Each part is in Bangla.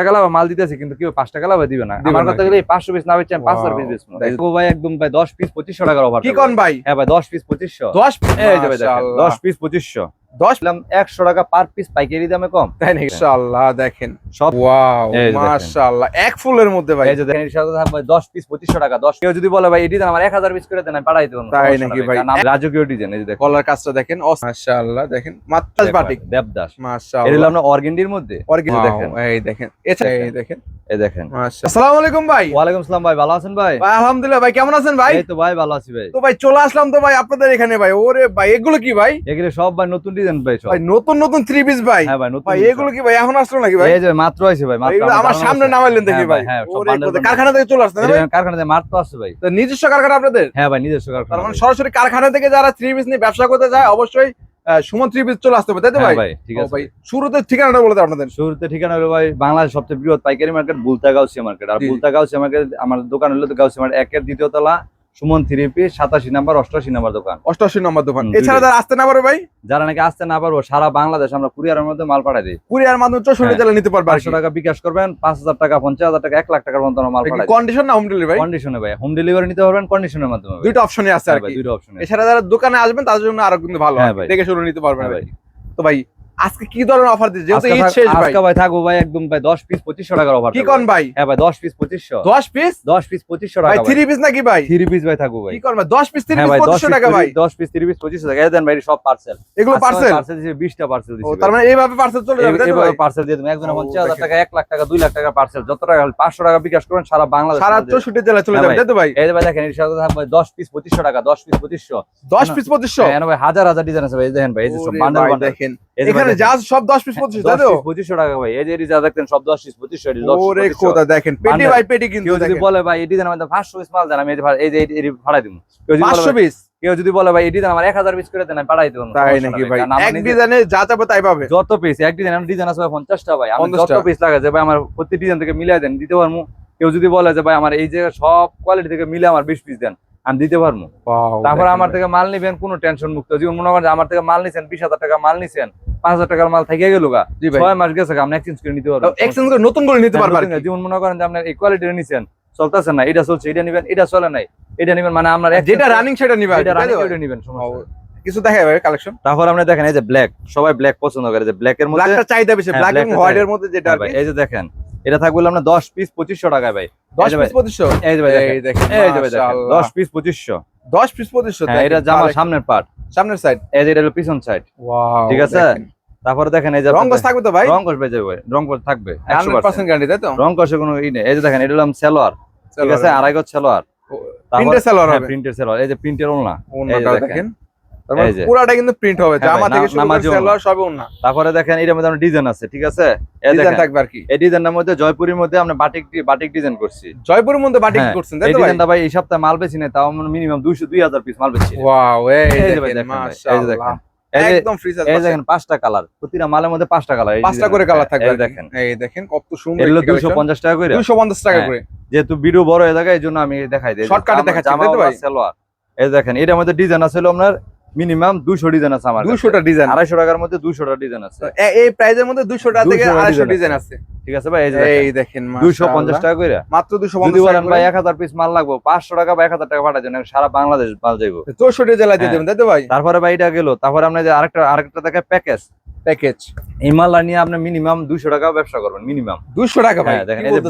টাকা লাভ মাল দিতেছে কিন্তু কেউ পাঁচ টাকা লাভ দিবে না। আমার। কথা গেলে পাঁচশো পিস না বেচে আমি পাঁচশো পিস. বেচবো। ভাই একদম ভাই দশ পিস পঁচিশশো টাকার অফার কি কোন ভাই? হ্যাঁ ভাই দশ পিস পঁচিশশো। দশ। দশ পিস পঁচিশশো। দশ দিলাম একশো টাকা পার পিস পাইকারি দামে কম। তাই মাশাআল্লাহ দেখেন। সব ওয়াও। মাশাআল্লাহ এক ফুলের মধ্যে ভাই। এই যে দেখেন সাথে থাকবে দশ পিস পঁচিশশো টাকা দশ কেউ যদি বলে ভাই এটি দেন আমার এক হাজার পিস করে দেন আমি পাঠাই দেবো। তাই নাকি ভাই? রাজকীয় ডিজাইন এই যে দেখেন। কলার কাজটা দেখেন মাশাআল্লাহ দেখেন মাত্র বাটিক। দেবদাস। হলো মাশাআল্লাহ অর্গেন্ডির মধ্যে? অর্গেন Wow, দেখেন এই দেখেন। এই দেখেন। এই দেখেন। আসসালামু আলাইকুম ভাই। ওয়ালাইকুম আসসালাম ভাই ভালো আছেন ভাই? ভাই আলহামদুলিল্লাহ ভাই কেমন আছেন ভাই? এই তো ভাই ভালো আছি ভাই। তো ভাই চলে আসলাম তো ভাই আপনাদের এখানে ভাই। ওরে ভাই এগুলো কি ভাই? এগুলো সব ভাই নতুন ডিজাইন ভাই সব। ভাই নতুন নতুন থ্রি পিস ভাই। হ্যাঁ ভাই নতুন ভাই এগুলো কি ভাই এখন আসলো নাকি ভাই? এই যে মাত্র আছে ভাই মাত্র আমার সামনে আছে। নামাইলেন দেখি হ্যাঁ ভাই। হ্যাঁ। কারখানা থেকে চলে আসছে না? এটা ভাই? মাত্র আছে ভাই। তো নিজস্ব কারখানা আপনাদের? হ্যাঁ ভাই নিজস্ব কারখানা মানে সরাসরি কারখানা থেকে যারা থ্রি পিস নিয়ে ব্যবসা করতে যায় অবশ্যই সুমন থ্রি পিস চলে আসতে হবে তাই তো হ্যাঁ ভাই? ঠিক আছে ভাই শুরুতে ঠিকানাটা বলে আপনাদের। শুরুতে ঠিকানা হলো ভাই বাংলাদেশ সবচেয়ে বৃহৎ পাইকারি মার্কেট বুলতা গাউসিয়া মার্কেট। আর জি। বুলতা গাউসিয়া মার্কেট আমার দোকান হলো তো গাউসিয়া মার্কেট একের দ্বিতীয় তলা সুমন থ্রি পিস সাতাশি নাম্বার অষ্টআশি নাম্বার দোকান অষ্টআশি নাম্বার দোকান এছাড়া যারা আসতে না পারে ভাই যারা নাকি আসতে না পারব সারা বাংলাদেশ আমরা কুরিয়ারের মধ্যে মাল পাঠাই দিই কুরিয়ার মাধ্যমে চৌষট্টি হ্যাঁ। জেলা নিতে পারবে পাঁচশো টাকা বিকাশ করবেন পাঁচ হাজার টাকা পঞ্চাশ হাজার টাকা এক লাখ টাকার মতো মাল পাঠাই কন্ডিশন না হোম ডেলিভারি কন্ডিশনে ভাই হোম ডেলিভারি নিতে পারবেন কন্ডিশনের মাধ্যমে। দুইটা অপশনই আছে আর হ্যাঁ দুইটা অপশন এছাড়া যারা দোকানে আসবেন তাদের জন্য আরও কিন্তু ভালো হ্যাঁ। ভাই। দেখে শুনে নিতে পারবেন ভাই। তো ভাই আজকে কি ধরনের অফার দিচ্ছে যেহেতু ঈদ শেষ ভাই আজকে ভাই। থাকব ভাই একদম ভাই দশ পিস পঁচিশশো টাকার অফার কি কোন ভাই? হ্যাঁ ভাই দশ পিস পঁচিশশো। দশ পিস দশ পিস পঁচিশশো ভাই টাকা থ্রি পিস নাকি ভাই? থ্রি পিস ভাই থাকব ভাই। কি কোন ভাই? দশ পিস থ্রি হ্যাঁ পিস ভাই দশ পঁচিশশো পিস টাকা ভাই। দশ পিস থ্রি পিস পঁচিশশো টাকা। এই দেন ভাই সব পার্সেল এগুলো পার্সেল পার্সেল দিয়েছে বিশটা পার্সেল ও তার মানে এইভাবে পার্সেল চলে যাবে তাই ভাই? পার্সেল দিয়ে দেবেন। একজনে ও, পঞ্চাশ হাজার টাকা এক লাখ টাকা দুই লাখ টাকা পার্সেল যত টাকা পাঁচশো টাকা বিকাশ করেন সারা বাংলাদেশ সারা মাল দেবে। চৌষট্টি জেলা চলে হ্যাঁ যাবে ভাই। তাই তো ভাই? এই ভাই দেখেন এর সাথে থাকবে দশ পিস পঁচিশশো টাকা দশ পিস পঁচিশশো। দশ না। পিস পঁচিশশো? হ্যাঁ, ভাই হাজার হাজার ডিজাইন আছে ভাই এই দেখেন ভাই এই যে সব বান্ডেল বান্ডেল দেখেন এই ভাই এখানে যা সব দশ পিস পঁচিশ তাই দশ তো? পিস পঁচিশশো টাকা ভাই। এই যে যা দেখতেন সব দশ পিস পঁচিশশো এটি দশ পিস ওরে খোদা দেখেন পেটি। বাই পেটি কিন্তু কেউ যদি বলে ভাই এটি দেন আমাদের পাঁচশো পিস মাল দেন আমি এই যে এই যে ভাড়া দিব কেউ যদি বলে পাঁচশো ভাই- পিস কেউ যদি বলে ভাই এটি দেন আমার এক হাজার পিস করে দেন আমি পাঠাই দেবো। তাই নাকি ভাই? এক ডিজাইনে যা চাবে তাই পাবে। যত পিস এক ডিজাইন আমার ডিজাইন আছে ভাই পঞ্চাশটা ভাই। আমি 50 যত পিস লাগে ভাই আমার প্রতি ডিজাইন থেকে মিলাই দেন দিতে পারব কেউ যদি বলে যে ভাই আমার এই জায়গায় সব কোয়ালিটি থেকে মিলে আমার বিশ পিস দেন। আমি দিতে পারব। তারপর আমার থেকে মাল নিবেন কোনো টেনশন মুক্ত। জীবন মনে করেন আমার থেকে মাল নিছেন বিশ হাজার টাকা মাল নিছেন পাঁচ হাজার টাকার মাল থেকে গেল গা। ছয় মাস গেছে আপনি এক্সচেঞ্জ করে নিতে পারবেন। এক্সচেঞ্জ করে নতুন করে নিতে পারবে। হ্যাঁ, জীবন মনে করেন যে আপনার এই কোয়ালিটি নিছেন চলতেছে না এটা চলছে এটা নিবেন এটা চলে নাই এটা নিবেন মানে আপনার যেটা রানিং সেটা নিবে আর কি, এটা রানিং? এটা নিবেন সমস্যা কিছু দেখায় ভাই কালেকশন তারপর আপনি দেখেন এই যে ব্ল্যাক সবাই ব্ল্যাক পছন্দ করে যে ব্ল্যাক এর মধ্যে চাহিদা বেশি ব্ল্যাক এবং হোয়াইট এর মধ্যে যেটা হ্যাঁ এই যে দেখেন এটা থাকবে আপনার দশ পিস পঁচিশশো টাকায় ভাই। দশ পিস পঁচিশশো? এই যে ভাই এই যে ভাই দশ পিস পঁচিশশো। দশ পিস পঁচিশশো হ্যাঁ এটা জামার সামনের পার্ট সামনের সাইড এই যে এটা হলো পিছন সাইড ঠিক আছে? তারপরে দেখেন এই যে রং কস থাকবে তো ভাই? রং কষ বেজে ভাই রং কষ থাকবে একশো হান্ড্রেড পার্সেন্ট গ্যারান্টি তাই তো? রং কষে কোনো ই নেই। এই যে দেখেন এটা হলো সেলোয়ার। ঠিক আছে? আড়াই গজ সেলোয়ার। প্রিন্টের হবে। প্রিন্টের সেলোয়ার। এই যে প্রিন্টের ওলনা ওন্নাটাও দেখেন। পুরাটা কিন্তু প্রিন্ট হবে হ্যাঁ জামা থেকে না- শুরু করে নামাজি ওন্না। ওন্না তারপরে দেখেন এটার মধ্যে আমরা ডিজাইন আছে ঠিক আছে? এই ডিজাইন থাকবে আর কি। এই ডিজাইনের মধ্যে জয়পুরের মধ্যে আমরা বাটিক বাটিক ডিজাইন করছি। জয়পুরের মধ্যে বাটিক হ্যাঁ, করছেন তাই তো ভাই? ডিজাইনটা ভাই এই সপ্তাহে মাল বেশি নেই তাও মিনিমাম দুইশো দুই হাজার পিস মাল ওয়াও এই দেখেন মাশাআল্লাহ। একদম ফ্রি সাইজ এই দেখেন পাঁচটা কালার প্রতিটা মালের মধ্যে পাঁচটা কালার পাঁচটা করে কালার থাকবে। দেখেন। এই দেখেন কত সুন্দর এগুলো দুইশো। পঞ্চাশ টাকা করে। 250 টাকা হ্যাঁ। করে। যেহেতু ভিডিও বড় হয়ে থাকে এই জন্য আমি দেখাই দিই। এ দেখাচ্ছি, এই দেখেন এটার মধ্যে ডিজাইন আছে হলো আপনার মিনিমাম দুইশো ডিজাইন আছে আমার 200 টা ডিজাইন। আড়াইশো টাকার মধ্যে দুইশোটা ডিজাইন আছে। এই প্রাইজের মধ্যে 200 টাকা থেকে 200 250 ডিজাইন আছে। ঠিক আছে ভাই এই দেখেন। দুইশো পঞ্চাশ টাকা করে মাত্র যদি 250 বলেন ভাই এক হাজার পিস মাল লাগবে পাঁচশো টাকা বা এক হাজার টাকা পাঠাই দেন সারা বাংলাদেশ মাল যাইবো। 64 জেলায় দিয়ে হ্যাঁ। দেবেন তাই তো ভাই? তারপরে ভাই এটা গেল। তারপরে আপনি যে আরেকটা আরেকটা দেখে প্যাকেজ প্যাকেজ এই মালটা নিয়ে আপনি মিনিমাম দুইশো টাকা ব্যবসা করবেন মিনিমাম 200 টাকা ভাই হ্যাঁ দেখেন এই যে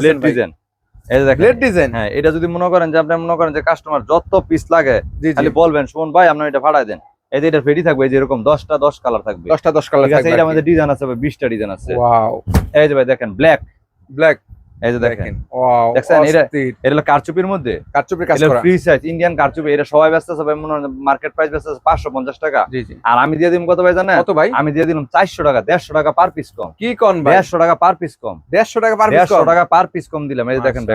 ব্লেড ডিজাইন হ্যাঁ এটা যদি মনে করেন যে আপনি মনে করেন যে কাস্টমার যত পিস লাগে খালি বলবেন সুমন ভাই আপনার এটা ভাড়ায় দেন। এই যে এটা ফ্রেডি থাকবে এই যে এরকম দশটা দশ কালার থাকবে। 10টা 10 কালার আছে এটা আমাদের ডিজাইন আছে বিশটা ডিজাইন আছে। এই যে ভাই দেখেন ব্ল্যাক ব্ল্যাক এই যে দেখেন। দেখেন দেখছেন, এটা- এটা হলো কারচুপির মধ্যে। কারচুপির কাজ করা। ফ্রি সাইজ ইন্ডিয়ান কারচুপি। এটা সবাই ব্যস্ত আছে ভাই মনে মার্কেট প্রাইস ব্যস্ত আছে টাকা। আর আমি দিয়ে দিলাম কত ভাই জানেন? কত ভাই? আমি দিয়ে দিলাম চারশো টাকা দেড়শো টাকা পার পিস কম। কি কোন ভাই? দেড়শো টাকা পার পিস কম। 150 টাকা পার পিস টাকা পার পিস কম দিলাম। এই যে দেখেন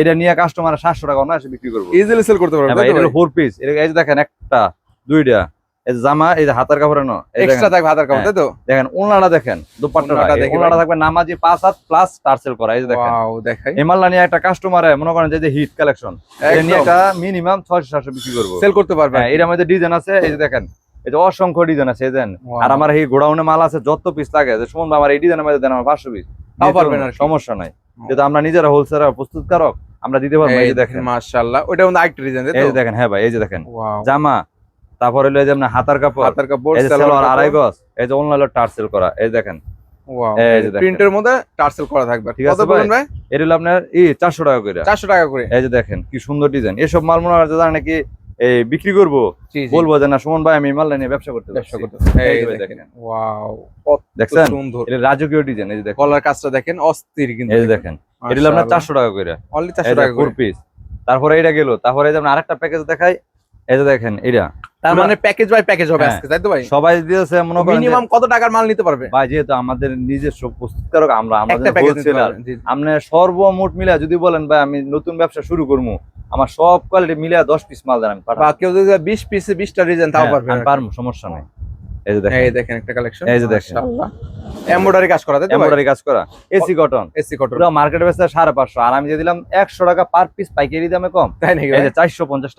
এটা নিয়ে কাস্টমার সাতশো টাকা অনায়াসে বিক্রি করব। ইজিলি সেল করতে হ্যাঁ ভাই ফোর পিস এই যে দেখেন একটা দুইটা। জামা এই যে হাতার কাপড় নো এক্সট্রা থাকবে হাতার কাপড় হ্যাঁ। তাই তো দেখেন ওনাটা দেখেন দুপাট্টা ওড়নাটা দেখি ওনাটা থাকবে নামাজি পাঁচ হাত প্লাস টার্সেল করা এই যে দেখেন ওয়াও দেখাই এই নিয়ে একটা কাস্টমার মনে করেন যে হিট কালেকশন এটা নিয়ে একটা মিনিমাম ছয়শো সাতশো বিক্রি করব সেল করতে পারবেন হ্যাঁ এটার মধ্যে ডিজাইন আছে এই যে দেখেন এই যে অসংখ্য ডিজাইন আছে দেন আর আমার এই গোডাউনে মাল আছে যত পিস লাগে যে সুমন আমার এই ডিজাইনের মধ্যে দেন আমার পাঁচশো পিস তাও পারবেন পারব, আর সমস্যা নাই যেহেতু আমরা নিজেরা হোলসেলার প্রস্তুতকারক আমরা দিতে পারব এই যে দেখেন মাশাআল্লাহ ওটা মধ্যে আরেকটা ডিজাইন এই যে দেখেন হ্যাঁ ভাই এই যে দেখেন জামা তারপর হলো এই যে আপনার হাতার কাপড় হাতার কাপড় এই যে সালোয়ার আড়াই গজ এই যে অন্য টার্সেল করা এই দেখেন। প্রিন্টের মধ্যে টার্সেল করা থাকবে। ঠিক আছে ভাই? এটা হলো আপনার ই টাকা করে। 400 টাকা করে। এই যে দেখেন কি সুন্দর ডিজাইন। এসব মাল মনে হয় নাকি এই বিক্রি করব বলব যে না সুমন ভাই আমি মাল নিয়ে ব্যবসা করতে ব্যবসা করতে এই দেখেন। দেখেন ওয়াও কত সুন্দর। এটা রাজকীয় ডিজাইন এই যে দেখেন। কলার কাজটা দেখেন অস্থির কিন্তু। এই যে দেখেন। এটা হলো আপনার চারশো টাকা করে। অনলি 400 টাকা করে। পিস তারপরে এটা গেল। তারপরে আরেকটা প্যাকেজ দেখাই। এই যে দেখেন এটা তার মানে প্যাকেজ বাই প্যাকেজ হবে হ্যাঁ। আজকে তাই তো ভাই? সবাই দিয়েছে মনে করেন মিনিমাম কত টাকার মাল নিতে পারবে? ভাই যেহেতু আমাদের নিজস্ব প্রস্তুতকারক আমরা আমাদের হোলসেলার। আপনি সর্বমোট মিলা যদি বলেন ভাই আমি নতুন ব্যবসা শুরু করব আমার সব কোয়ালিটি মিলে দশ পিস মাল দেন আমি কেউ যদি 20 পিসে 20টা ডিজাইন তাও হ্যাঁ, পারবে আমি পারব সমস্যা নেই। এই যে দেখেন। এই দেখেন একটা কালেকশন এই যে দেখেন। এমব্রয়ডারি কাজ করা তাই এমব্রয়ডারি কাজ করা। এসি কটন এসি কটন পুরো মার্কেট বেচতে সাড়ে পাঁচশো। আর আমি যে দিলাম একশো টাকা পার পিস পাইকারি দামে কম। তাই নাকি এই যে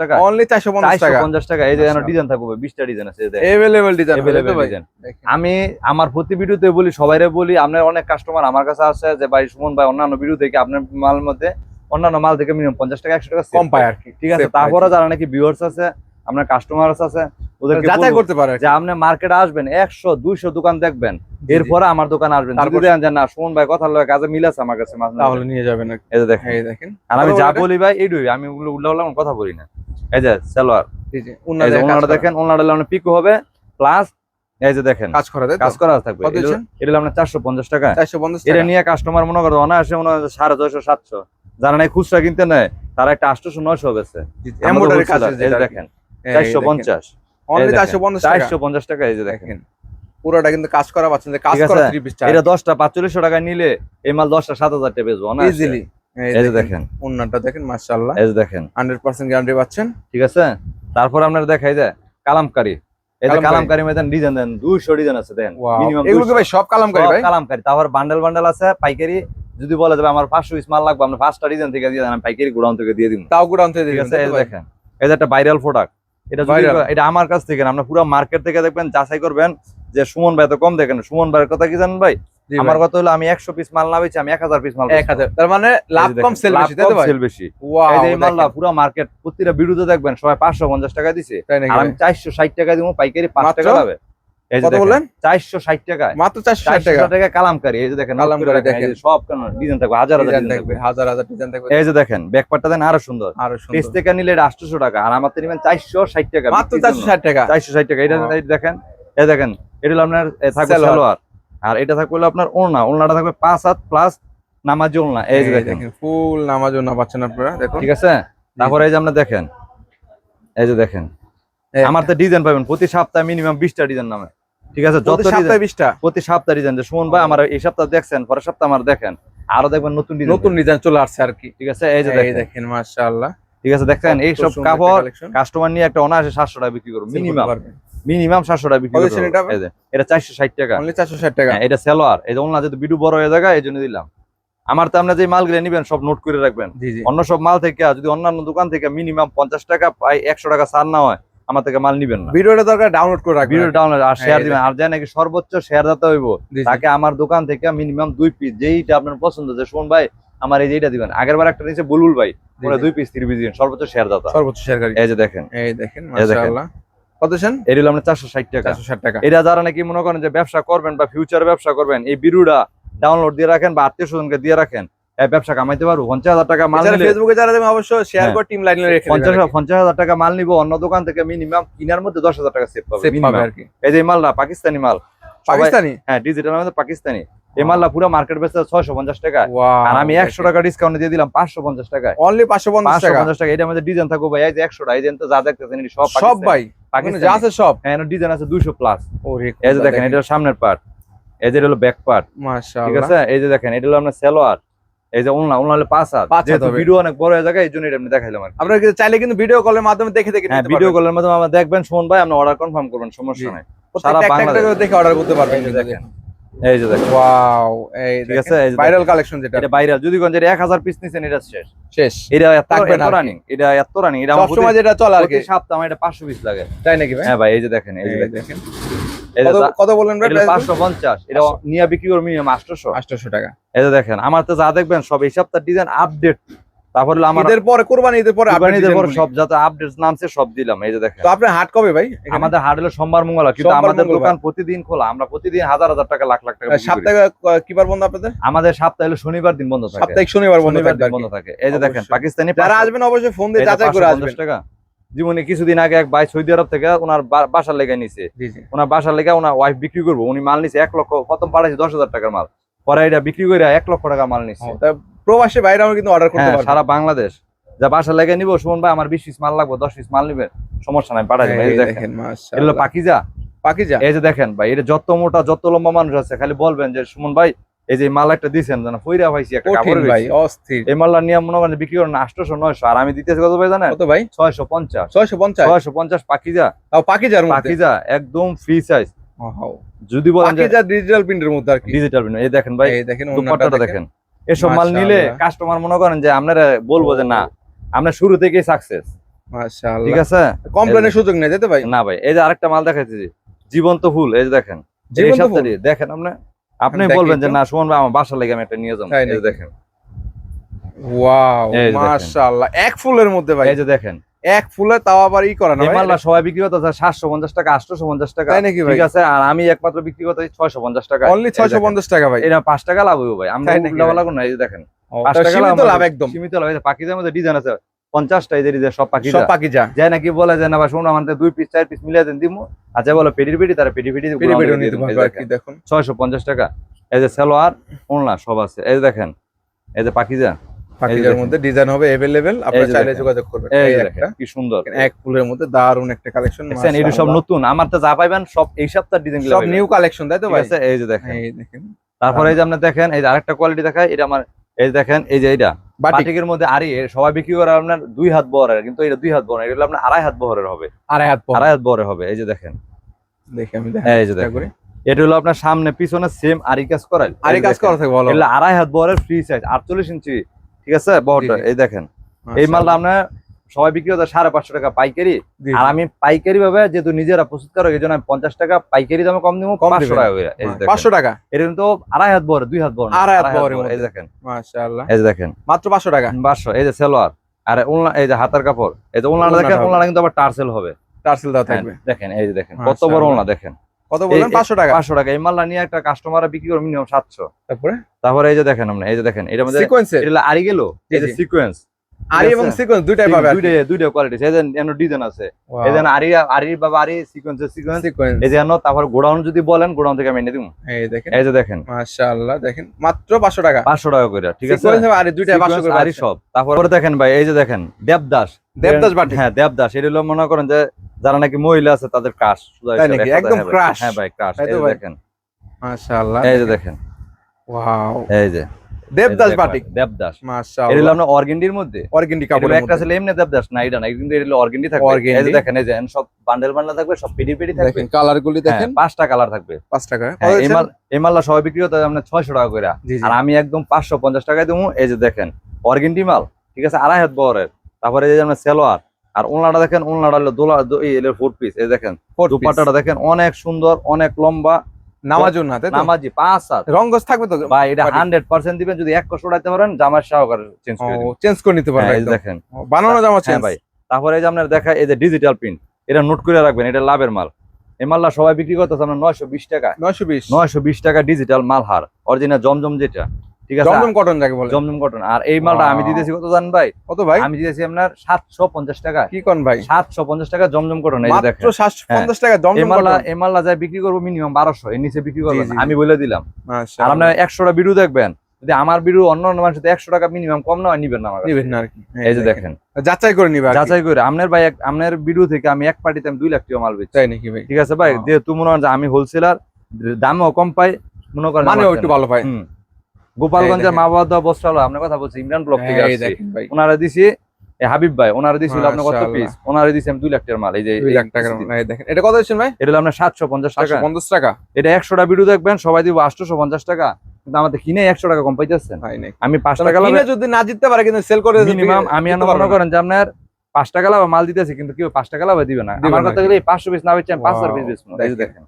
টাকা। অনলি 450 টাকা। পঞ্চাশ টাকা। এই যে। ডিজাইন থাকবে ডিজাইন আছে এই দেখেন। এভেলেবল ডিজাইন Available ভাই? আমি আমার প্রতি ভিডিওতে বলি সবাইরে বলি আপনার অনেক কাস্টমার আমার কাছে আছে যে ভাই সুমন ভাই অন্যান্য ভিডিও থেকে আপনার মাল মধ্যে অন্যান্য মাল থেকে মিনিমাম পঞ্চাশ টাকা একশো টাকা কম পায় আর কি। ঠিক আছে। তারপরে যারা নাকি ভিউয়ার্স আছে আপনার কাস্টমার আছে ওদেরকে যাচাই করতে পারে যে আপনি মার্কেটে আসবেন একশো দুইশো দোকান দেখবেন এরপরে আমার দোকানে আসবেন। তারপর- দেখেন যে না সুমন ভাই কথা লয় কাজে মিল আছে আমার কাছে। তাহলে নিয়ে যাবেন এই যে দেখেন। এই দেখেন। আর আমি যা বলি ভাই এইটুই আমি ওগুলো উল্টা উল্টা কথা বলি না। এই যে সালোয়ার এই দেখেন পিকো হবে। প্লাস এই যে দেখেন। কাজ করা কাজ করা থাকবে। এটা হলো আপনার চারশো পঞ্চাশ টাকা। 450 এটা নিয়ে কাস্টমার মনে করে অনায়াসে মনে হয় সাড়ে ছয়শো সাতশো। যারা নাই খুচরা কিনতে নেয় তারা একটা আটশোশো নয়শো বেছে দেখেন। চারশো পঞ্চাশ। অনলি 450 টাকা। চারশো পঞ্চাশ টাকা এই যে দেখেন। পুরোটা কিন্তু কাজ করা পাচ্ছেন যে কাজ করা আছে? থ্রি পিস এটা দশটা পাঁচচল্লিশশো টাকা নিলে এই মাল দশটা সাত হাজার টাকা বেচবো অনায়াসে। ইজিলি এই যে দেখেন দেখেন। মাশাআল্লাহ। এই যে দেখেন। 100% গ্যারান্টি পাচ্ছেন। ঠিক আছে? তারপর আপনার দেখাই যায় কালামকারি। এই যে কালামকারী। ডিজাইন দেন দুইশো ডিজাইন আছে দেন। মিনিমাম এগুলো কি ভাই সব কালামকারী ভাই? কালামকারি। তারপর বান্ডেল বান্ডেল আছে পাইকারি। যদি বলে যাবে আমার পাঁচশো পিস মাল লাগবে আমরা ডিজাইন থেকে দিয়ে দেন পাইকারি গোডাউন থেকে দিয়ে দিন তাও গুড় থেকে ঠিক আছে? এই? দেখেন। যে একটা ভাইরাল প্রোডাক্ট এটা যদি এটা আমার কাছ থেকে না, আপনার পুরো মার্কেট থেকে দেখবেন যাচাই করবেন যে সুমন ভাই তো কম দেখেন সুমন ভাইয়ের কথা কি জানেন ভাই? আমার কথা হলো আমি একশো পিস মাল না বেছি আমি এক হাজার পিস মাল এক হাজার। তার মানে লাভ কম সেল বেশি সেল বেশি। এই মালটা পুরো মার্কেট প্রতিটা বিরুদ্ধে দেখবেন সবাই পাঁচশো পঞ্চাশ টাকা দিছে। আমি চারশো ষাট টাকা দিব পাইকারি পাঁচ টাকা পাবে এই যে কত বললেন? টাকায়। মাত্র 460 চারশো টাকা টাকা কালামকারি। এই যে দেখেন কালামকারী। সব কেন ডিজাইন থাকবে হাজার হাজার ডিজাইন ডিজাইন থাকবে থাকবে। হাজার হাজার ডিজাইন থাকবে। এই যে দেখেন দেন আরও সুন্দর। আরও পেজ থেকে নিলে টাকা আর নিবেন চারশো ষাট টাকা মাত্র 460 টাকা। টাকা এটা দেখেন এই দেখেন এটা হলো আপনার থাকবে সালোয়ার। আর এটা থাকবে হলো আপনার ওড়না ওড়নাটা থাকবে পাঁচ হাত প্লাস নামাজি ওড়না। এই যে দেখেন। ফুল নামাজও না পাচ্ছেন আপনারা দেখুন। ঠিক আছে? তারপরে এই যে দেখেন এই যে দেখেন। আমার তো ডিজাইন পাবেন প্রতি সপ্তাহে মিনিমাম বিশটা ডিজাইন নামে। ঠিক আছে? যত প্রতি সপ্তাহে ডিজাইন যে সুমন ভাই আমার এই সপ্তাহ দেখছেন পরের সপ্তাহ আমার দেখেন। আরও দেখবেন নতুন ডিজাইন নতুন ডিজাইন চলে আসছে আর কি। ঠিক আছে? এই যে দেখেন। দেখেন মাশাআল্লাহ। ঠিক আছে? দেখছেন এই সব কাপড় কাস্টমার নিয়ে একটা অনায়াসে সাতশো টাকা বিক্রি করব মিনিমাম মিনিমাম সাতশো টাকা বিক্রি কত এটা? এই যে, এটা চারশো ষাট টাকা। Only 460 টাকা। হ্যাঁ, এটা সেলোয়ার এই যে ওনার যেহেতু বিডু বড় হয়ে জায়গা এই জন্য দিলাম। আমার তো আপনার যে মালগুলো নিবেন সব নোট করে রাখবেন। অন্য সব মাল থেকে যদি অন্যান্য দোকান থেকে মিনিমাম পঞ্চাশ টাকা প্রায় একশো টাকা ছাড় না হয় আমার থেকে মাল নিবেন না। ভিডিওটা দরকার ডাউনলোড করে রাখবেন। ভিডিও ডাউনলোড আর শেয়ার দিবেন। আর যায় নাকি সর্বোচ্চ শেয়ার দিতে হইব। তাকে আমার দোকান থেকে মিনিমাম দুই পিস যেইটা আপনার পছন্দ যে শোন ভাই আমার এই যেটা দিবেন। আগের বার একটা নিচে বুলুল ভাই ওরা দুই পিস পিস দিবেন সর্বোচ্চ শেয়ার দাতা। সর্বোচ্চ শেয়ারকারী এই যে দেখেন। এই দেখেন। মাশাআল্লাহ। কত সেন হলো টাকা। 460 টাকা। এটা যারা নাকি মনে করেন যে ব্যবসা করবেন বা ফিউচার ব্যবসা করবেন এই বিরুটা ডাউনলোড দিয়ে রাখেন বা আত্মীয় স্বজনকে দিয়ে রাখেন ব্যবসা কামাইতে পারব পঞ্চাশ হাজার টাকা মাল ফেসবুকে যারা অবশ্যই শেয়ার হ্যাঁ। করে টিম লাইনে রেখে পঞ্চাশ পঞ্চাশ হাজার টাকা মাল নিবো অন্য দোকান থেকে মিনিমাম কিনার মধ্যে দশ হাজার টাকা সেভ পাবে। আর কি। এই যে পাকিস্তানি মাল। পাকিস্তানি? হ্যাঁ ডিজিটাল মধ্যে পাকিস্তানি। এই মালটা পুরো মার্কেট বেচতে ছয়শো পঞ্চাশ টাকা। আর আমি একশো টাকা ডিসকাউন্ট দিয়ে দিলাম পাঁচশো পঞ্চাশ টাকায়। অনলি পাঁচশো টাকা? পঞ্চাশ টাকা ডিজাইন থাকব ভাই এই যে একশোটা এই যা দেখতেছেন সব সব ভাই মানে যা আছে সব। হ্যাঁ ডিজাইন আছে দুইশো প্লাস ওরে এই যে দেখেন এটা সামনের পার্ট এই যে এটা হলো ব্যাক পার্ট ঠিক আছে? এই যে দেখেন এটা হলো আপনার সেলোয়ার। এই যে ওনলা ওনলা হলো পাঁচ হাত। পাঁচ যেহেতু ভিডিও অনেক বড় হয়ে যায় এই জন্য এটা আমি দেখাইলাম আর আপনারা চাইলে কিন্তু ভিডিও কলের মাধ্যমে দেখে দেখে হ্যাঁ ভিডিও কলের মাধ্যমে আমরা দেখবেন শোন ভাই আপনি অর্ডার কনফার্ম করবেন সমস্যা নাই। সারা বাংলাদেশ। দেখে অর্ডার করতে পারবেন দেখেন। এই যে দেখেন। ওয়াও এই ঠিক আছে, ভাইরাল কালেকশন যেটা। এটা ভাইরাল যদি কোন যে এক হাজার পিস নিছেন এটা শেষ। শেষ। এটা থাকবে না। রানিং এটা এত রানিং এটা সব সময় যেটা চলে আর কি। সপ্তাহে আমার এটা পাঁচশো পিস লাগে। তাই নাকি ভাই? হ্যাঁ ভাই এই যে দেখেন এই যে দেখেন। কত ভাই এটা নিয়ে বিক্রি করব মিনিমাম আটশোশো। আটশোশো টাকা। এই যে দেখেন আমার তো যা দেখবেন সব এই সপ্তাহ ডিজাইন আপডেট তারপর হলো আমার ঈদের পরে কোরবানি ঈদের পরে আপনি কুরবানিদের পর design সব যত আপডেট নামছে সব দিলাম। এই যে দেখেন। তো আপনার হাট কবে ভাই আমাদের হাট হলো সোমবার মঙ্গলবার। কিন্তু আমাদের দোকান প্রতিদিন খোলা। আমরা প্রতিদিন হাজার হাজার টাকা লাখ লাখ টাকা। সপ্তাহে ক- কিবার বন্ধ আপনাদের? আমাদের সপ্তাহ হলো শনিবার দিন বন্ধ থাকে। সাপ্তাহিক শনিবার বন্ধ দিন বন্ধ থাকে। এই যে দেখেন পাকিস্তানি যারা আসবেন অবশ্যই ফোন দিয়ে যাচাই করে 550 আসবেন। টাকা। জীবনে কিছুদিন আগে এক ভাই সৌদি আরব থেকে ওনার বাসার লেগে নিছে। ওনার বাসার লেগে ওনার ওয়াইফ বিক্রি করব। উনি মাল নিছে এক লক্ষ প্রথম পাঠাইছে দশ হাজার টাকার মাল। পরে এটা বিক্রি করে এক লক্ষ টাকা মাল নিচ্ছে প্রবাসী বাইরেও কিন্তু অর্ডার করতে হ্যাঁ সারা বাংলাদেশ। যা বাসা লেগে নিবো সুমন ভাই আমার বিশ পিস মাল লাগবে দশ পিস মাল নিবে। সমস্যা নাই পাঠাই দেখেন এগুলো পাকিজা। পাকিজা? এই যে দেখেন ভাই এটা যত মোটা যত লম্বা মানুষ আছে খালি বলবেন যে সুমন ভাই এই যে মাল একটা দিচ্ছেন যেন ফইরা ভাইছি একটা কাপড় ভাই অস্থির। এই মালটা নিয়ে মনে করেন বিক্রি করেন আটশোশো নয়শো। আর আমি দিতেছি কত ভাই জানেন? কত ভাই? ছয়শো পঞ্চাশ। ছয়শো পঞ্চাশ? ছয়শো পঞ্চাশ পাকিজা। তাও পাকিজার মধ্যে? পাকিজা একদম ফ্রি সাইজ যদি বলেন পাকিজা ডিজিটাল প্রিন্টের মধ্যে আর কি? ডিজিটাল প্রিন্ট এই দেখেন ভাই এই দেখেন দুপাট্টাটা দেখেন। এসব মাল নিলে কাস্টমার মনে করেন যে আপনারা বলব যে না আমরা শুরু থেকেই সাকসেস মাশাআল্লাহ। ঠিক আছে? কমপ্লেনের সুযোগ নেই যেতে ভাই? না ভাই এই যে আরেকটা মাল দেখাইতেছি জীবন্ত ফুল এই যে দেখেন। এই জীবন্ত ফুল? দেখেন আপনি। আপনি বলবেন যে না সুমন ভাই আমার বাসা লেগে আমি একটা নিয়ে যাব। এই যে দেখেন। ওয়াও। মাশাআল্লাহ এক ফুলের মধ্যে ভাই। এই যে দেখেন। এক ফুলে তাও আবার ই করা না? মালটা সবাই বিক্রি করতে সাতশো পঞ্চাশ টাকা আটশো পঞ্চাশ টাকা। তাই নাকি ভাই? ঠিক আছে আর আমি একমাত্র বিক্রি করতে ছয়শো পঞ্চাশ টাকা। অনলি ছয়শো পঞ্চাশ টাকা ভাই। এটা পাঁচ টাকা লাভ হইব ভাই। আমরা নাকি লাগো না এই যে দেখেন। ও, পাঁচ টাকা লাভ লাভ একদম। সীমিত লাভ। পাখিদের মধ্যে ডিজাইন আছে পঞ্চাশটা এই যে ডিজাইন সব পাখি সব পাকিজা যায় নাকি বলে যে না ভাই শোনো আমাদের দুই পিস চার পিস মিলিয়ে দেন দিমু আচ্ছা বলো পেডি পেডি তারা পেডি পেডি পেরি পেরি নিতে পারবে আর কি দেখুন ছয়শো পঞ্চাশ টাকা এই যে সালোয়ার ওনলা সব আছে এই যে দেখেন এই যে পাখিজা পাকিজার দেখেন। মধ্যে ডিজাইন হবে अवेलेबल এই আপনারা যে চাইলে দেখেন। যোগাযোগ করবেন এই এই যে একটা দেখেন কি সুন্দর এক ফুলের মধ্যে দারুন একটা কালেকশন দেখছেন এটা সব নতুন আমার তো যা পাইবেন সব এই সপ্তাহ ডিজাইন সব নিউ কালেকশন তাই তো ভাই এই যে দেখেন এই দেখেন তারপরে এই যে আপনি দেখেন এই যে আরেকটা কোয়ালিটি দেখায় এটা আমার এই দেখেন এই যে এটা বাটিকের মধ্যে আরি সবাই বিক্রি করে আপনার দুই হাত বহরের কিন্তু এটা দুই হাত বহরের এটা হলো আপনার আড়াই হাত বহরের হবে। আড়াই হাত আড়াই হাত বহরের হবে এই যে দেখেন। দেখে আমি এই যে দেখা দেখেন। করি। এটা হলো আপনার সামনে পিছনে সেম আরি কাজ করাই আরি কাজ করা থাকে ভালো আড়াই হাত বহরের ফ্রি সাইজ আটচল্লিশ ইঞ্চি ঠিক আছে বহরটা। এই দেখেন। এই মালটা আপনার সবাই বিক্রি হতো সাড়ে পাঁচশো টাকা পাইকারি। আর আমি পাইকারি ভাবে যেহেতু নিজেরা প্রস্তুত করো এই জন্য আমি পঞ্চাশ টাকা পাইকারি দামে কম দিব কম পাঁচশো টাকা। পাঁচশো টাকা? এটা কিন্তু আড়াই হাত বহর দুই হাত না, আড়াই হাত বহর, এই দেখেন। এই দেখেন। মাত্র পাঁচশো টাকা? পাঁচশো এই যে সেলোয়ার। আর ওলনা এই যে হাতার কাপড়। এই যে ওলনাটা দেখেন হবে। কিন্তু আবার টার্সেল হবে। টার্সেল দাও হ্যাঁ, থাকবে? দেখেন এই যে দেখেন কত। বড় ওলনা দেখেন। কত বললেন? এই- পাঁচশো টাকা? পাঁচশো টাকা। এই মালটা নিয়ে একটা কাস্টমার বিক্রি করে মিনিমাম সাতশো। তারপরে? তারপরে এই যে দেখেন আপনি এই যে দেখেন এটার মধ্যে সিকোয়েন্সের এটা আরি গেল? এই যে সিকোয়েন্স আরি এবং সিকোয়েন্স দুইটাই পাবে দুইটা দুইটা কোয়ালিটি এই যে এনো ডিজাইন আছে। এই যে আরি আরি বাবা আরি সিকোয়েন্স সিকোয়েন্স এই যে এনো তারপর গোডাউন যদি বলেন গোডাউন থেকে আমি এনে দিব এই দেখেন। এই যে দেখেন। মাশাআল্লাহ দেখেন। মাত্র পাঁচশো টাকা। পাঁচশো টাকা করে ঠিক আছে? সিকোয়েন্স আরি পাঁচশো Sequence করে আরি সব। তারপরে দেখেন ভাই এই যে দেখেন দেবদাস। দেবদাস বাটি। হ্যাঁ দেবদাস। এটা হলো মনে করেন যে যারা নাকি মহিলা আছে তাদের ক্রাশ? একদম crush? হ্যাঁ ভাই ক্রাশ এই যে দেখেন। মাশাআল্লাহ। এই যে দেখেন। ওয়াও এই যে। দেবদাস বাটিক। দেবদাস। এটা হলো মাশাআল্লাহ অর্গেন্ডির মধ্যে। অর্গেন্ডি এটা কাপড়ের একটা ছিল এমনি দেবদাস না এটা না কিন্তু এটা অর্গেন্ডি থাকবে। এই যে দেখেন এই যে সব বান্ডেল বান্ডেল থাকবে সব পেডি পেডি থাকবে। দেখেন কালার গুলি হ্যাঁ, দেখেন। পাঁচটা কালার থাকবে। পাঁচ টাকা হ্যাঁ, এই মাল এই মালটা সবাই বিক্রি হতে আপনার ছয়শো টাকা করে। আর আমি একদম পাঁচশো পঞ্চাশ টাকায় দেবো। এই যে দেখেন অর্গেন্ডি মাল ঠিক আছে আড়াই হাত বহরের। তারপরে এই যে আপনার সেলোয়ার আর ওনাটা দেখেন ওনাটা হলো দোলা ফোর পিস এই দেখেন piece। দেখেন অনেক সুন্দর অনেক লম্বা নামাজুন হাতে নামাজি পাঁচ সাত। রঙ্গস থাকবে তো? ভাই এটা হান্ড্রেড পার্সেন্ট দিবেন যদি এক কষ্ট উড়াইতে পারেন জামার সহকারে চেঞ্জ করে চেঞ্জ করে নিতে হ্যাঁ, দেখেন। বানানো জামা হ্যাঁ চেঞ্জ ভাই তারপরে এই যে আপনার দেখা এই যে ডিজিটাল প্রিন্ট এটা নোট করে রাখবেন এটা লাভের মাল। এই সবাই বিক্রি করতেছে নয়শো বিশ টাকা নয়শো বিশ। নয়শো বিশ টাকা ডিজিটাল মালহার অরিজিনাল জমজম যেটা। ঠিক আছে? জমজম কটন যাকে বলে। জমজম কটন আর এই মালটা আমি দিতেছি কত জানেন ভাই? কত ভাই? আমি দিতেছি আপনার সাতশো পঞ্চাশ টাকা। কি কোন ভাই? সাতশো পঞ্চাশ টাকা জমজম কটন এই দেখেন মাত্র সাতশো পঞ্চাশ টাকা জমজম কটন এই মাল্লা যায় বিক্রি করব মিনিমাম বারোশো এর নিচে বিক্রি জি, আমি বলে দিলাম। আর আপনার একশোটা বিড়ু দেখবেন। যদি আমার বিড়ু অন্য অন্য মানুষের সাথে একশো টাকা মিনিমাম কম না হয় নিবেন না আমার। নিবেন না আর কি। এই যে দেখেন। যাচাই করে নিবে যাচাই করে। আপনার ভাই আপনার বিড়ু থেকে আমি এক পার্টিতে আমি দুই লাখ টাকা মাল বেচি তাই নাকি ভাই? ঠিক আছে ভাই? Wow. যেহেতু মনে হয় যে আমি হোলসেলার দামও কম পাই মনে করেন মানেও একটু ভালো হুম। গোপালগঞ্জের। মা বাবা দেওয়া বস্ত্র হলো আপনার কথা বলছি ইমরান ব্লক থেকে আসছি। ওনারা দিছি হাবিব ভাই ওনারা দিছিল আপনার কত পিস ওনারা দিছি আমি দুই লাখ টাকার মাল এই যে দুই লাখ টাকার দেখেন এটা কত দিচ্ছেন ভাই? এটা হলো আপনার সাতশো পঞ্চাশ টাকা। পঞ্চাশ টাকা। এটা একশোটা ভিডিও দেখবেন সবাই দিব আটশোশো পঞ্চাশ টাকা। কিন্তু আমাদের কিনে একশো টাকা কম পাইতেছেন। আমি পাঁচ টাকা যদি না জিততে পারে কিন্তু সেল করে মিনিমাম আমি মনে করেন যে আপনার পাঁচ টাকা লাভ মাল দিতেছি কিন্তু কেউ পাঁচ টাকা লাভ দিবে না। আমার কথা গেলে পাঁচশো পিস না বেচে আমি পাঁচ হাজার পিস বেচবো দেখেন।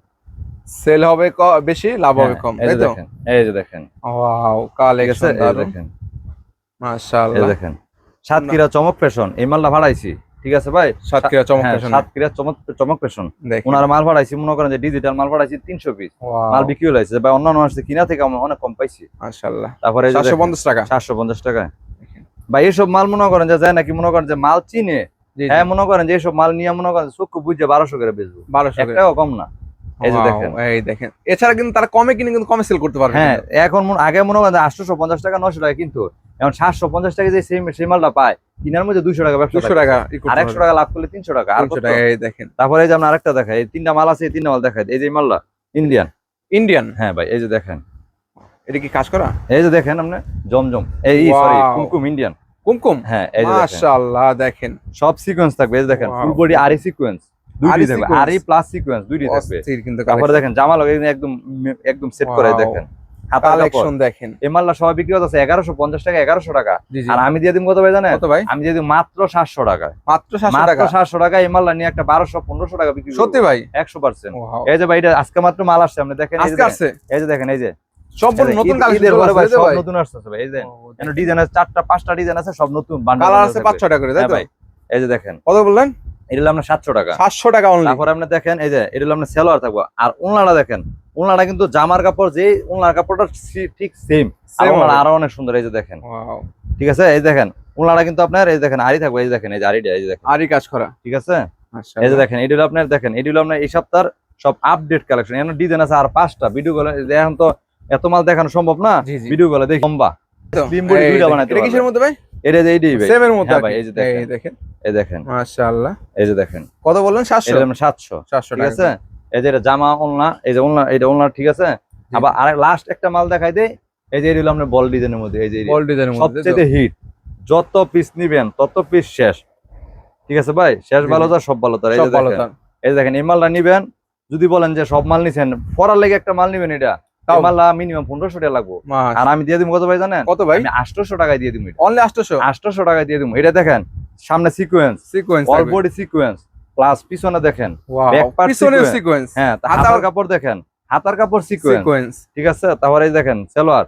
সেল হবে বেশি লাভ হবে হ্যাঁ, কম এই তো? দেখেন এই যে দেখেন। ওয়াও কালেকশন দেখেন। মাশাআল্লাহ। দেখেন সাতক্ষীরা চমক ফ্যাশন এই মালটা ভাড়াইছি ঠিক আছে ভাই? সাতক্ষীরা চমক হ্যাঁ, ফ্যাশন। সাতক্ষীরা চমক চমক ফ্যাশন। ওনার মাল ভাড়াইছি মনে করেন যে ডিজিটাল মাল ভাড়াইছি তিনশো পিস ওয়াও। মাল বিক্রি হয়েছে ভাই অন্যান্য মাসে কিনা থেকে আমি অনেক কম পাইছি। মাশাআল্লাহ। তারপরে এই যে সাতশো পঞ্চাশ টাকা। সাতশো পঞ্চাশ টাকায়। ভাই এইসব মাল মনে করেন যে যায় নাকি মনে করেন যে মাল চিনে। হ্যাঁ মনে করেন যে এইসব মাল নিয়ে মনে করেন চক্ষু বুঝে বারোশো করে বেচবো। বারোশো একটাও কম না। এই যে দেখেন। এই দেখেন। এছাড়া কিন্তু তারা কমে কিনে কিন্তু কমে সেল করতে পারবে হ্যাঁ এখন আগে মনে করেন আটশোশো পঞ্চাশ টাকা নশো টাকা কিন্তু। এখন সাতশো পঞ্চাশ টাকা যে সেই মালটা পায় কিনার মধ্যে দুশো টাকা দুশো টাকা আর একশো টাকা লাভ করলে তিনশো টাকা। আর টাকা এই দেখেন। তারপরে এই যে আমরা আরেকটা দেখাই এই তিনটা মাল আছে এই তিনটা মাল দেখাই। এই যে মালটা ইন্ডিয়ান ইন্ডিয়ান হ্যাঁ ভাই এই যে দেখেন। এটা কি কাজ করা? এই যে দেখেন আপনি জমজম। এই সরি কুমকুম ইন্ডিয়ান কুমকুম? হ্যাঁ এই যে দেখেন। মাশাআল্লাহ দেখেন। সব সিকোয়েন্স থাকবে এই যে দেখেন. ফুল বডি আরি সিকোয়েন্স দুইটি থাকবে। sequence। আরি প্লাস সিকোয়েন্স দুইটি থাকবে। কিন্তু তারপরে দেখেন জামা লাগে একদম একদম সেট করে দেখেন। দেখেন। সবাই বিক্রি হচ্ছে এগারোশো পঞ্চাশ টাকা এগারোশো টাকা। আর আমি দিয়ে কত ভাই জানেন? কত ভাই? আমি দিয়ে মাত্র সাতশো টাকা। মাত্র সাতশো টাকা? নিয়ে একটা বারোশো পনেরোশো টাকা বিক্রি সত্যি ভাই? একশো পার্সেন্ট এই যে ভাই এটা আজকে মাত্র মাল আসছে আপনি দেখেন এই যে দেখেন, এই যে সম্পূর্ণ নতুন কালেকশন ভাই সব নতুন আসতেছে ভাই এই যে। ডিজাইন আছে চারটা পাঁচটা ডিজাইন আছে সব নতুন। কালার আছে থাকবে। পাঁচ ছটা করে তাই হ্যাঁ ভাই এই যে দেখেন। কত বললেন? এটা হলো আপনার সাতশো টাকা। সাতশো টাকা তারপর আপনি দেখেন এই যে এটা হলো আপনার সেলোয়ার থাকব। আর ওনারা দেখেন ওনারা কিন্তু জামার কাপড় যে ওনার কাপড়টা ঠিক সেম ওনারা আরও অনেক সুন্দর এই যে দেখেন। ঠিক আছে? এই দেখেন ওনারা কিন্তু আপনার এই যে দেখেন আরি থাকবে এই দেখেন এই যে আরিটা এই যে দেখেন। আরই কাজ করা। ঠিক আছে? এই যে দেখেন এটা হলো আপনার দেখেন এটা হলো আপনার এই সপ্তাহের সব আপডেট কালেকশন এখন ডিজাইন আছে আর পাঁচটা ভিডিও গুলো এখন তো এত মাল দেখানো সম্ভব না। ভিডিও গুলো দেখি। লম্বা। কিসের মধ্যে ভাই? এটা যে ভাই। সেম এর মধ্যে হ্যাঁ ভাই, এই যে দেখেন। এই দেখেন। এই দেখেন। মাশাআল্লাহ। এই যে দেখেন। কত বললেন? এটা ঠিক আছে? এই যে এটা জামা ওলনা এই যে ওলনা এটা ওলনা ঠিক আছে? আবার আরেক লাস্ট একটা মাল দেখাই দেই। এই যে হলো বল ডিজাইনের মধ্যে এই যে বল ডিজাইনের মধ্যে সবচেয়ে হিট যত পিস নিবেন তত পিস শেষ। ঠিক আছে ভাই? শেষ ভালো তার সব ভালো তার। এই যে দেখেন। এই দেখেন এই মালটা নিবেন। যদি বলেন যে সব মাল নিছেন পরার লেগে একটা মাল নিবেন এটা। তাও? মিনিমাম পনেরোশো টাকা লাগবো। আর আমি দিয়ে দিব কত ভাই জানেন? কত ভাই? আমি টাকায় দিয়ে দিব অনলি টাকায় দিয়ে দিব এটা দেখেন সামনে sequence sequence all body sequence plus পিছনে দেখেন। সিকোয়েন্স হ্যাঁ হাতার- কাপড় দেখেন হাতার কাপড় সিকোয়েন্স সিকোয়েন্স ঠিক আছে? তারপরে দেখেন সেলোয়ার।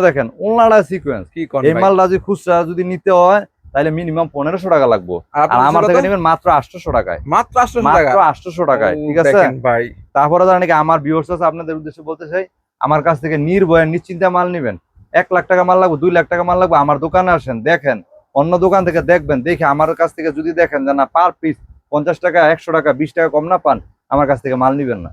দেখেন উল্লাড়া সিকোয়েন্স এই মালটা যদি খুচরা যদি নিতে হয় তাহলে মিনিমাম পনেরোশো টাকা লাগবে। আর আমার থেকে নেবেন মাত্র আটশোশো টাকায়। মাত্র আটশোশো টাকা? আটশোশো টাকায় ঠিক আছে? ভাই। তারপরে ধরেন কি আমার ভিউয়ার্স আছে আপনাদের উদ্দেশ্যে বলতে চাই আমার কাছ থেকে নির্ভয়ে নিশ্চিন্তে মাল নিবেন। এক লাখ টাকা মাল লাগবে দুই লাখ টাকা মাল লাগবে আমার দোকানে আসেন দেখেন অন্য দোকান থেকে দেখবেন দেখে আমার কাছ থেকে যদি দেখেন যে না পার পিস পঞ্চাশ টাকা একশো টাকা বিশ টাকা কম না পান আমার কাছ থেকে মাল নিবেন না।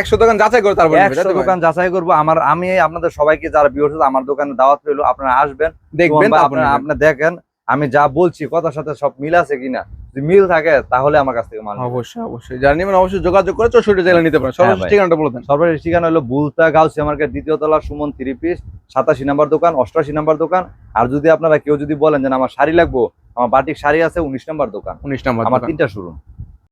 একশো দোকান যাচাই করে তারপর একশো দোকান যাচাই করব আমার আমি আপনাদের সবাইকে যারা ভিউয়ার্স আমার দোকানে দাওয়াত রইল আপনারা আসবেন দেখবেন আপনারা আপনি দেখেন আমি যা বলছি কথার সাথে সব মিল আছে কিনা যদি মিল থাকে তাহলে আমার কাছ থেকে মাল অবশ্যই অবশ্যই। জানি মানে অবশ্যই যোগাযোগ করে চৌষট্টি জেলা নিতে পারেন। সর্বশেষ ঠিকানাটা বলে দেন। সর্বশেষ ঠিকানা হলো বুলতা গাউসিয়া মার্কেট দ্বিতীয় তলা সুমন থ্রি পিস সাতাশি নাম্বার দোকান অষ্টাশি নাম্বার দোকান। আর যদি আপনারা কেউ যদি বলেন যে আমার শাড়ি লাগবো আমার বাটিক শাড়ি আছে উনিশ নাম্বার দোকান। উনিশ নাম্বার আমার তিনটা শোরুম।